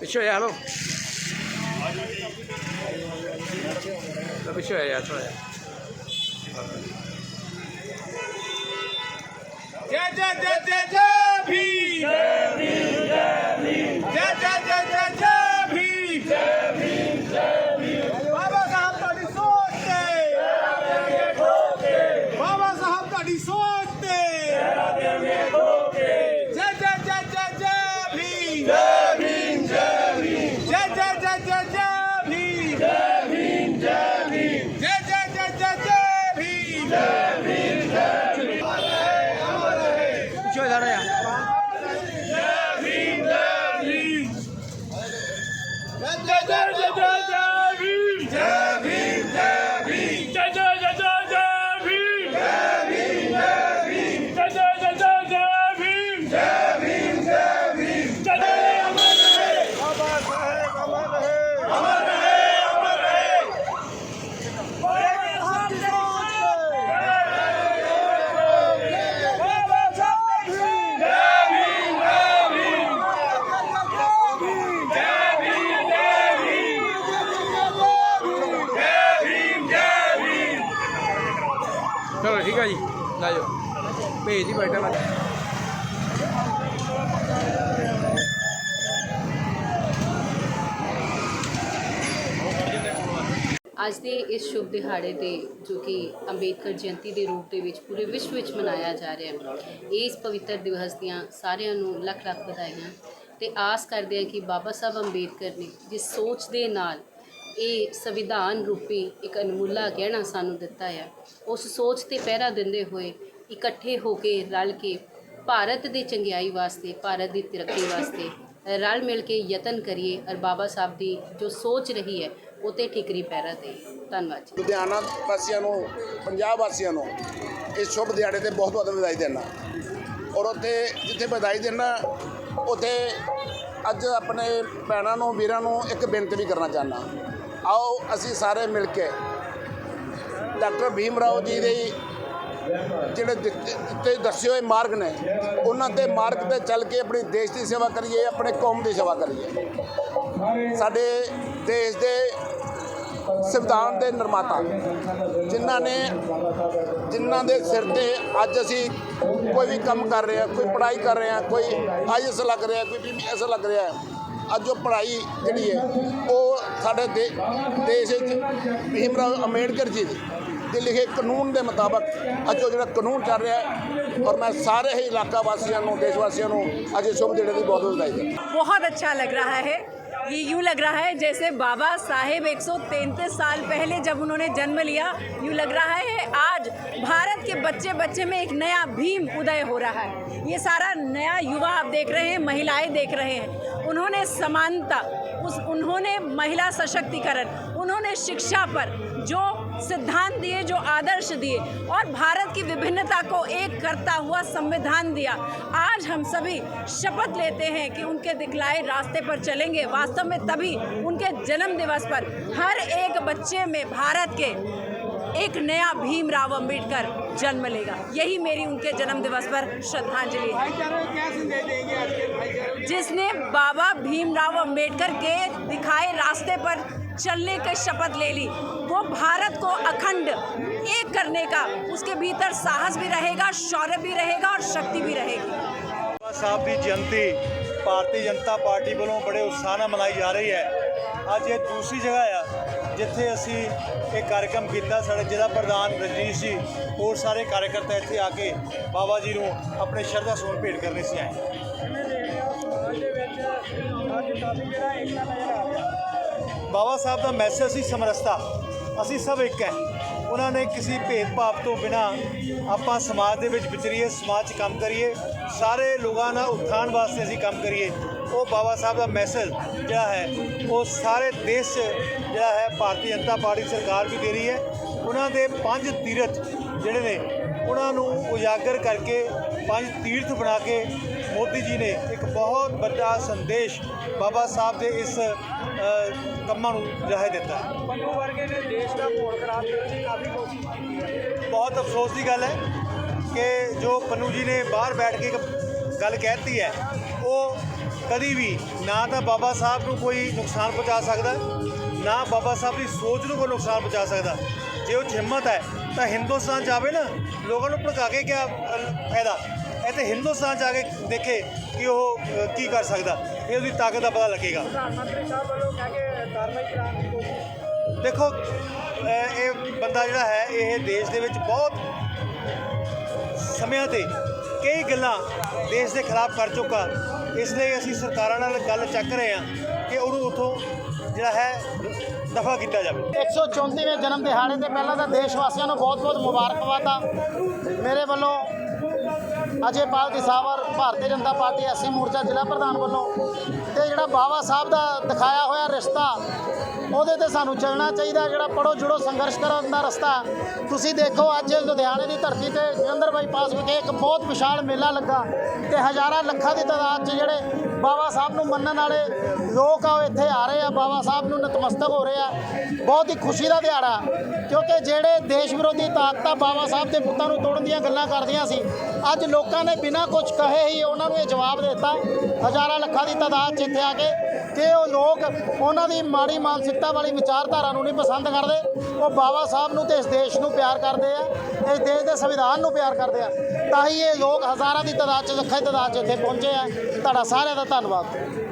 Picture ya, hello. The picture ya, try it. Jai Jai Jai Jai ਚਲੋ ਠੀਕ ਆ ਜੀ। ਲੈ ਜਾਓ। ਭੇਜ ਦੀ ਬੈਠਾ ਲਾ ਅੱਜ ਦੇ ਇਸ ਸ਼ੁਭ ਦਿਹਾੜੇ ਤੇ ਜੋ ਕਿ ਅੰਬੇਦਕਰ ਜਯੰਤੀ ਦੇ ਰੂਪ ਦੇ ਵਿੱਚ ਪੂਰੇ ਵਿਸ਼ਵ ਵਿੱਚ ਮਨਾਇਆ ਜਾ ਰਿਹਾ ਹੈ ਇਸ ਪਵਿੱਤਰ ਦਿਵਸ ਦੀਆਂ ਸਾਰਿਆਂ ਨੂੰ ਲੱਖ ਲੱਖ ਵਧਾਈਆਂ ਤੇ ਆਸ ਕਰਦੇ ਹਾਂ ਕਿ ਬਾਬਾ ਸਾਹਿਬ ਅੰਬੇਦਕਰ ਨੇ ਜਿਸ ਸੋਚ ਦੇ ਨਾਲ ਇਹ ਸੰਵਿਧਾਨ ਰੂਪੀ ਇੱਕ ਅਨਮੁੱਲਾ ਗਹਿਣਾ ਸਾਨੂੰ ਦਿੱਤਾ ਹੈ ਉਸ ਸੋਚ ਤੇ ਪਹਿਰਾ ਦਿੰਦੇ ਹੋਏ ਇਕੱਠੇ ਹੋ ਕੇ ਰਲ ਕੇ ਭਾਰਤ ਦੀ ਚੰਗਿਆਈ ਵਾਸਤੇ, ਭਾਰਤ ਦੀ ਤਰੱਕੀ ਵਾਸਤੇ ਰਲ ਮਿਲ ਕੇ ਯਤਨ ਕਰੀਏ ਔਰ ਬਾਬਾ ਸਾਹਿਬ ਦੀ ਜੋ ਸੋਚ ਰਹੀ ਹੈ, ਉਹ ਤੇ ਠਿਕਰੀ ਪਹਿਰਾ ਦੇ। ਧੰਨਵਾਦ ਜੀ। ਲੁਧਿਆਣਾ ਵਾਸੀਆਂ ਨੂੰ, ਪੰਜਾਬ ਵਾਸੀਆਂ ਨੂੰ ਇਸ ਸ਼ੁਭ ਦਿਹਾੜੇ ਤੇ ਬਹੁਤ ਬਹੁਤ ਵਧਾਈ ਦੇਣਾ ਔਰ ਉੱਥੇ ਜਿੱਥੇ ਵਧਾਈ ਦੇਣਾ ਉੱਥੇ ਅੱਜ ਆਪਣੇ ਭੈਣਾਂ ਨੂੰ, ਵੀਰਾਂ ਨੂੰ ਇੱਕ ਬੇਨਤੀ ਵੀ ਕਰਨਾ ਚਾਹੁੰਦਾ। ਆਓ, ਅਸੀਂ ਸਾਰੇ ਮਿਲ ਕੇ ਡਾਕਟਰ ਭੀਮ ਰਾਓ ਜੀ ਦੇ ਜਿਹੜੇ ਦਿੱਤੇ ਦਿੱਤੇ ਦੱਸੇ ਹੋਏ ਮਾਰਗ ਨੇ, ਉਹਨਾਂ ਦੇ ਮਾਰਗ ਤੇ ਚੱਲ ਕੇ ਆਪਣੀ ਦੇਸ਼ ਦੀ ਸੇਵਾ ਕਰੀਏ, ਆਪਣੇ ਕੌਮ ਦੀ ਸੇਵਾ ਕਰੀਏ। ਸਾਡੇ ਦੇਸ਼ ਦੇ ਸੰਵਿਧਾਨ ਦੇ ਨਿਰਮਾਤਾ, ਜਿਨ੍ਹਾਂ ਨੇ ਜਿਨ੍ਹਾਂ ਦੇ ਸਿਰ ਤੇ ਅੱਜ ਅਸੀਂ ਕੋਈ ਵੀ ਕੰਮ ਕਰ ਰਹੇ ਹਾਂ, ਕੋਈ ਪੜ੍ਹਾਈ ਕਰ ਰਹੇ ਹਾਂ, ਕੋਈ ਆਈਐਸ ਲੱਗ ਰਿਹਾ, ਕੋਈ ਬੀਬੀਐਸ ਲੱਗ ਰਿਹਾ ਅੱਜ ਉਹ ਪੜ੍ਹਾਈ ਜਿਹੜੀ ਹੈ, ਉਹ ਸਾਡੇ ਦੇ, ਦੇਸ਼ ਵਿੱਚ ਭੀਮ ਰਾਓ ਅੰਬੇਡਕਰ ਜੀ ਦੇ ਲਿਖੇ ਕਾਨੂੰਨ ਦੇ ਮੁਤਾਬਕ ਅੱਜ ਉਹ ਜਿਹੜਾ ਕਾਨੂੰਨ ਚੱਲ ਰਿਹਾ ਹੈ, ਔਰ ਮੈਂ ਸਾਰੇ ਹੀ ਇਲਾਕਾ ਵਾਸੀਆਂ ਨੂੰ, ਦੇਸ਼ ਵਾਸੀਆਂ ਨੂੰ ਅੱਜ ਸ਼ੁਭ ਦਿਹਾੜੇ ਦੀ ਬਹੁਤ ਵਧਾਈ ਦਿੰਦਾ। ਬਹੁਤ ਅੱਛਾ ਲੱਗ ਰਿਹਾ ਹੈ। ये यूँ लग रहा है जैसे बाबा साहेब 133 साल पहले जब उन्होंने जन्म लिया, यूँ लग रहा है आज भारत के बच्चे बच्चे में एक नया भीम उदय हो रहा है। ये सारा नया युवा आप देख रहे हैं, महिलाएँ देख रहे हैं। उन्होंने समानता, उस, उन्होंने महिला सशक्तिकरण, उन्होंने शिक्षा पर जो सिद्धांत दिए, जो आदर्श दिए और भारत की विभिन्नता को एक करता हुआ संविधान दिया। आज हम सभी शपथ लेते हैं कि उनके दिखलाए रास्ते पर चलेंगे। वास्तव में तभी उनके जन्म दिवस पर हर एक बच्चे में भारत के एक नया भीमराव अंबेडकर जन्म लेगा। यही मेरी उनके जन्म दिवस पर श्रद्धांजलि है। जिसने बाबा भीमराव अंबेडकर के दिखाए रास्ते पर चलने की शपथ ले ली वो भारत को अखंड एक करने का उसके भीतर साहस भी रहेगा शौर्य भी रहेगा और शक्ति भी रहेगी ਬਾਬਾ ਸਾਹਿਬ ਦੀ ਜਯੰਤੀ ਭਾਰਤੀ ਜਨਤਾ ਪਾਰਟੀ ਵੱਲੋਂ ਬੜੇ ਉਤਸ਼ਾਹ ਨਾਲ ਮਨਾਈ ਜਾ ਰਹੀ ਹੈ ਅੱਜ ਇਹ ਦੂਸਰੀ ਜਗ੍ਹਾ ਆ ਜਿੱਥੇ ਅਸੀਂ ਇਹ ਕਾਰਜਕ੍ਰਮ ਕੀਤਾ ਸਾਡੇ ਜ਼ਿਲ੍ਹਾ ਪ੍ਰਧਾਨ ਰਜਨੀਸ਼ ਜੀ ਹੋਰ ਸਾਰੇ ਕਾਰਜਕਰਤਾ ਇੱਥੇ ਆ ਕੇ ਬਾਬਾ ਜੀ ਨੂੰ ਆਪਣੇ ਸ਼ਰਧਾ ਸੁਮਨ ਭੇਟ ਕਰਨੇ ਸੀ ਆਏ ਬਾਬਾ ਸਾਹਿਬ ਦਾ ਮੈਸੇਜ ਸੀ ਸਮਰਸਤਾ। ਅਸੀਂ ਸਭ ਇੱਕ ਹੈ। ਉਹਨਾਂ ਨੇ ਕਿਸੇ ਭੇਦਭਾਵ ਤੋਂ ਬਿਨਾ ਆਪਾਂ ਸਮਾਜ ਦੇ ਵਿੱਚ ਵਿਚਰੀਏ, ਸਮਾਜ 'ਚ ਕੰਮ ਕਰੀਏ, ਸਾਰੇ ਲੋਕਾਂ ਨਾਲ ਉਤਥਾਨ ਵਾਸਤੇ ਅਸੀਂ ਕੰਮ ਕਰੀਏ। ਉਹ ਬਾਬਾ ਸਾਹਿਬ ਦਾ ਮੈਸੇਜ ਜਿਹੜਾ ਹੈ, ਉਹ ਸਾਰੇ ਦੇਸ਼ 'ਚ ਜਿਹੜਾ ਹੈ, ਭਾਰਤੀ ਜਨਤਾ ਪਾਰਟੀ ਸਰਕਾਰ ਵੀ ਦੇ ਰਹੀ ਹੈ। ਉਹਨਾਂ ਦੇ ਪੰਜ ਤੀਰਥ ਜਿਹੜੇ ਨੇ, ਉਹਨਾਂ ਨੂੰ ਉਜਾਗਰ ਕਰਕੇ, ਪੰਜ ਤੀਰਥ ਬਣਾ ਕੇ ਮੋਦੀ ਜੀ ਨੇ ਇੱਕ ਬਹੁਤ ਵੱਡਾ ਸੰਦੇਸ਼ ਬਾਬਾ ਸਾਹਿਬ ਦੇ ਇਸ ਕੰਮਾਂ ਨੂੰ ਜਾਹਿਰ ਦਿੱਤਾ। ਪੰਨੂ ਵਰਗੇ ਨੇ ਦੇਸ਼ ਦਾ ਘੋਲ ਖਰਾਬ ਕਰਨ ਦੀ ਕਾਫੀ ਕੋਸ਼ਿਸ਼ ਕੀਤੀ ਬਹੁਤ ਅਫਸੋਸ ਦੀ ਗੱਲ ਹੈ ਕਿ ਜੋ ਪੰਨੂ ਜੀ ਨੇ ਬਾਹਰ ਬੈਠ ਕੇ ਇੱਕ ਗੱਲ ਕਹਿਤੀ ਹੈ ਉਹ ਕਦੀ ਵੀ ਨਾ ਤਾਂ ਬਾਬਾ ਸਾਹਿਬ ਨੂੰ ਕੋਈ ਨੁਕਸਾਨ ਪਹੁੰਚਾ ਸਕਦਾ ਨਾ ਬਾਬਾ ਸਾਹਿਬ ਦੀ ਸੋਚ ਨੂੰ ਕੋਈ ਨੁਕਸਾਨ ਪਹੁੰਚਾ ਸਕਦਾ। ਜੇ ਉਹ ਹਿੰਮਤ ਹੈ ਤਾਂ ਹਿੰਦੁਸਤਾਨ ਜਾਵੇ ਨਾ ਲੋਕਾਂ ਨੂੰ ਭੜਕਾ ਕੇ ਕਿਆ ਫਾਇਦਾ? ਤੇ ਹਿੰਦੁਸਤਾਨ ਜਾ ਕੇ ਦੇਖੇ ਕਿ ਉਹ ਅ, ਕੀ ਕਰ ਸਕਦਾ। ਇਹ ਉਹਦੀ ਤਾਕਤ ਦਾ ਪਤਾ ਲੱਗੇਗਾ। ਦੇਖੋ ਅ, ਇਹ ਬੰਦਾ ਜਿਹੜਾ ਹੈ ਇਹ ਦੇਸ਼ ਦੇ ਵਿੱਚ ਬਹੁਤ ਸਮਿਆਂ ਤੇ ਕਈ ਗੱਲਾਂ ਦੇਸ਼ ਦੇ ਖਿਲਾਫ ਕਰ ਚੁੱਕਾ। ਇਸ ਲਈ ਅਸੀਂ ਸਰਕਾਰਾਂ ਨਾਲ ਗੱਲ ਚੱਕ ਰਹੇ ਹਾਂ ਕਿ ਉਹਨੂੰ ਉਥੋਂ ਜਿਹੜਾ ਹੈ ਦਫਾ ਕੀਤਾ ਜਾਵੇ। 134ਵੇਂ ਜਨਮ ਦਿਹਾੜੇ ਤੇ ਪਹਿਲਾਂ ਤਾਂ ਦੇਸ਼ ਵਾਸੀਆਂ ਨੂੰ ਬਹੁਤ-ਬਹੁਤ ਮੁਬਾਰਕਬਾਦਾਂ। ਮੇਰੇ ਵੱਲੋਂ ਅਜੇ ਪਾਲ ਸਾਹਿਬ ਭਾਰਤੀ ਜਨਤਾ ਪਾਰਟੀ ਐਸਸੀ ਮੋਰਚਾ ਜ਼ਿਲ੍ਹਾ ਪ੍ਰਧਾਨ ਵੱਲੋਂ ਤੇ ਜਿਹੜਾ ਬਾਬਾ ਸਾਹਿਬ ਦਾ ਦਿਖਾਇਆ ਹੋਇਆ ਰਿਸ਼ਤਾ, ਉਹਦੇ ਤੇ ਸਾਨੂੰ ਚੱਲਣਾ ਚਾਹੀਦਾ, ਜਿਹੜਾ ਪੜੋ ਜੁੜੋ ਸੰਘਰਸ਼ ਕਰਨ ਦਾ ਰਸਤਾ। ਤੁਸੀਂ ਦੇਖੋ ਅੱਜ ਲੁਧਿਆਣੇ ਦੀ ਧਰਤੀ ਤੇ ਜਲੰਧਰ ਬਾਈਪਾਸ ਵਿਖੇ ਇੱਕ ਬਹੁਤ ਵਿਸ਼ਾਲ ਮੇਲਾ ਲੱਗਾ ਤੇ ਹਜ਼ਾਰਾਂ ਲੱਖਾਂ ਦੀ ਤਾਦਾਦ 'ਚ ਜਿਹੜੇ ਬਾਬਾ ਸਾਹਿਬ ਨੂੰ ਮੰਨਣ ਵਾਲੇ ਲੋਕ ਆ, ਉਹ ਇੱਥੇ ਆ ਰਹੇ ਆ। ਬਾਬਾ ਸਾਹਿਬ ਨੂੰ ਨਤਮਸਤਕ ਹੋ ਰਹੇ ਆ। ਬਹੁਤ ਹੀ ਖੁਸ਼ੀ ਦਾ ਦਿਹਾੜਾ। ਕਿਉਂਕਿ ਜਿਹੜੇ ਦੇਸ਼ ਵਿਰੋਧੀ ਤਾਕਤਾਂ ਬਾਬਾ ਸਾਹਿਬ ਦੇ ਪੁੱਤਾਂ ਨੂੰ ਤੋੜਨ ਦੀਆਂ ਗੱਲਾਂ ਕਰਦੀਆਂ ਸੀ, ਅੱਜ ਲੋਕਾਂ ਨੇ ਬਿਨਾਂ ਕੁਝ ਕਹੇ ਹੀ ਉਹਨਾਂ ਨੂੰ ਇਹ ਜਵਾਬ ਦਿੱਤਾ। ਹਜ਼ਾਰਾਂ ਲੱਖਾਂ ਦੀ ਤਾਦਾਦ 'ਚ ਇੱਥੇ ਆ ਕੇ ਕਿ ਉਹ ਲੋਕ ਉਹਨਾਂ ਦੀ ਮਾੜੀ ਮਾਨਸਿਕਤਾ ਵਾਲੀ ਵਿਚਾਰਧਾਰਾ ਨੂੰ ਨਹੀਂ ਪਸੰਦ ਕਰਦੇ, ਉਹ ਬਾਬਾ ਸਾਹਿਬ ਨੂੰ ਤੇ ਇਸ ਦੇਸ਼ ਨੂੰ ਪਿਆਰ ਕਰਦੇ ਆ, ਇਸ ਦੇਸ਼ ਦੇ ਸੰਵਿਧਾਨ ਨੂੰ ਪਿਆਰ ਕਰਦੇ ਆ, ਤਾਂ ਹੀ ਇਹ ਲੋਕ ਹਜ਼ਾਰਾਂ ਦੀ ਤਾਦਾਦ 'ਚ, ਲੱਖਾਂ ਦੀ ਤਾਦਾਦ 'ਚ ਇੱਥੇ ਪਹੁੰਚੇ ਆ। ਤੁਹਾਡਾ ਸਾਰਿਆਂ ਦਾ ਧੰਨਵਾਦ।